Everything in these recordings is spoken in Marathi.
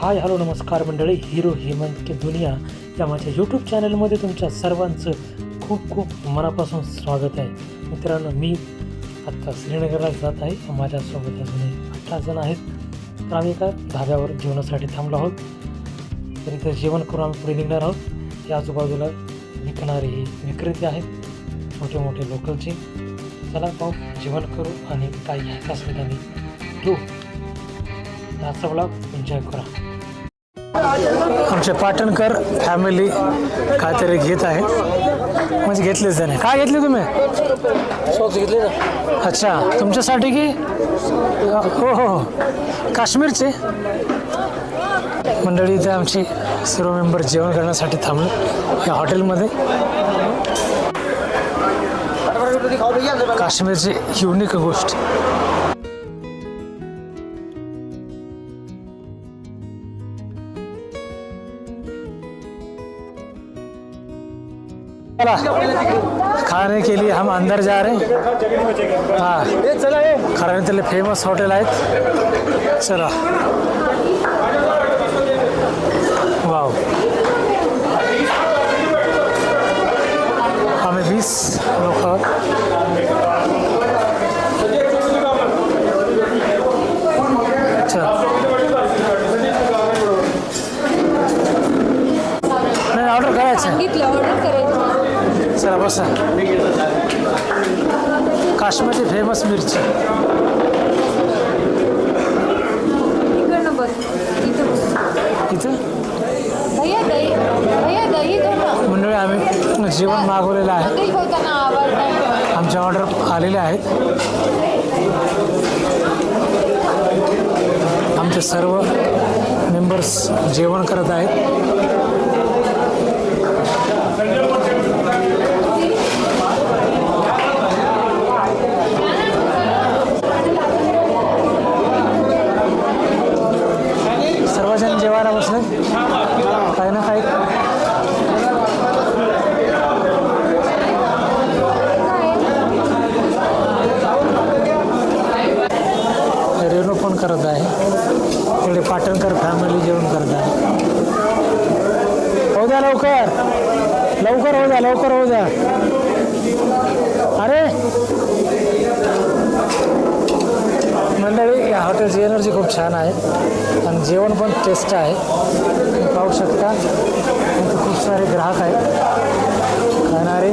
हाय हॅलो नमस्कार मंडळी. हिरो हेमंत के दुनिया या माझ्या यूट्यूब चॅनलमध्ये तुमच्या सर्वांचं खूप खूप मनापासून स्वागत आहे. मित्रांनो मी आत्ता श्रीनगरला जात आहे. माझ्यासोबत अजूनही अठरा जण आहेत. तर आम्ही एका धाब्यावर जेवणासाठी थांबलो आहोत. तर इथं जेवण करून आम्ही पुढे निघणार आहोत. या आजूबाजूला विकणारे हे विक्रेते आहेत. मोठे मोठे लोकलचे. चला पाहू. जेवण करू आणि काही घ्यायचं असेल आम्ही घेऊ आजचा ब्लॉग एन्जॉय करा. आमचे पाटणकर फॅमिली काहीतरी घेत आहे म्हणजे घेतलेच त्याने काय घेतले तुम्ही? सॉक्स घेतले ना. अच्छा तुमच्यासाठी की? हो हो हो. काश्मीरचे? मंडळी इथे आमची सर्व मेंबर जेवण करण्यासाठी थांबले. या हॉटेलमध्ये. काश्मीरची युनिक गोष्ट. चला खाने के लिए हम अंदर जा रहे हैं। हाँ। लिए फेमस हॉटेल आहेत चला। वाव आम्ही वीस लोक अच्छा। नाही ऑर्डर करायचं चला बसा. काश्मीरची फेमस मिरची. इथं मंडळी आम्ही जेवण मागवलेलं आहे. आमच्या ऑर्डर आलेले आहेत. आमचे सर्व मेंबर्स जेवण करत आहेत. काही पण करत आहे. तिकडे पाटणकर फॅमिली जेवण करत आहे. हो द्या लवकर. लवकर हो द्या लवकर हो द्या. अरे! मंडळी या हॉटेलची एनर्जी खूप छान आहे. आणि जेवण पण टेस्ट आहे. तुम्ही पाहू शकता. इथे खूप सारे ग्राहक आहेत. खाणारे.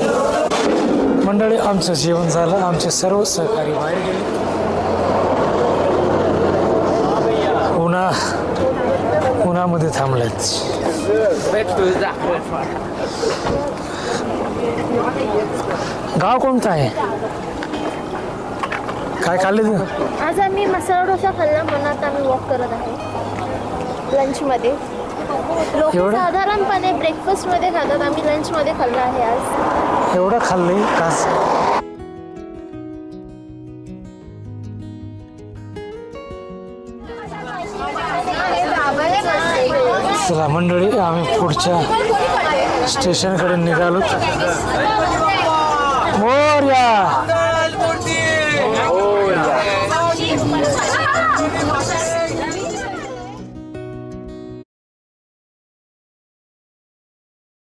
मंडळी आमचं जेवण झालं. आमचे सर्व सहकारी बाहेर गेले. उन्हा उन्हामध्ये थांबलेत. गाव कोणतं आहे? काय खाल्ले तू? आज आम्ही मसाला डोसा खाल्ला म्हणून आता आम्ही वॉक करत आहे. लंचमध्ये लोक एवढं? साधारणपणे ब्रेकफास्टमध्ये खातात आम्ही लंचमध्ये खाल्लं आहे आज. एवढं खाल्लंय कास चला मंडळी आम्ही पुढच्या स्टेशनकडे निघालो मोर्या!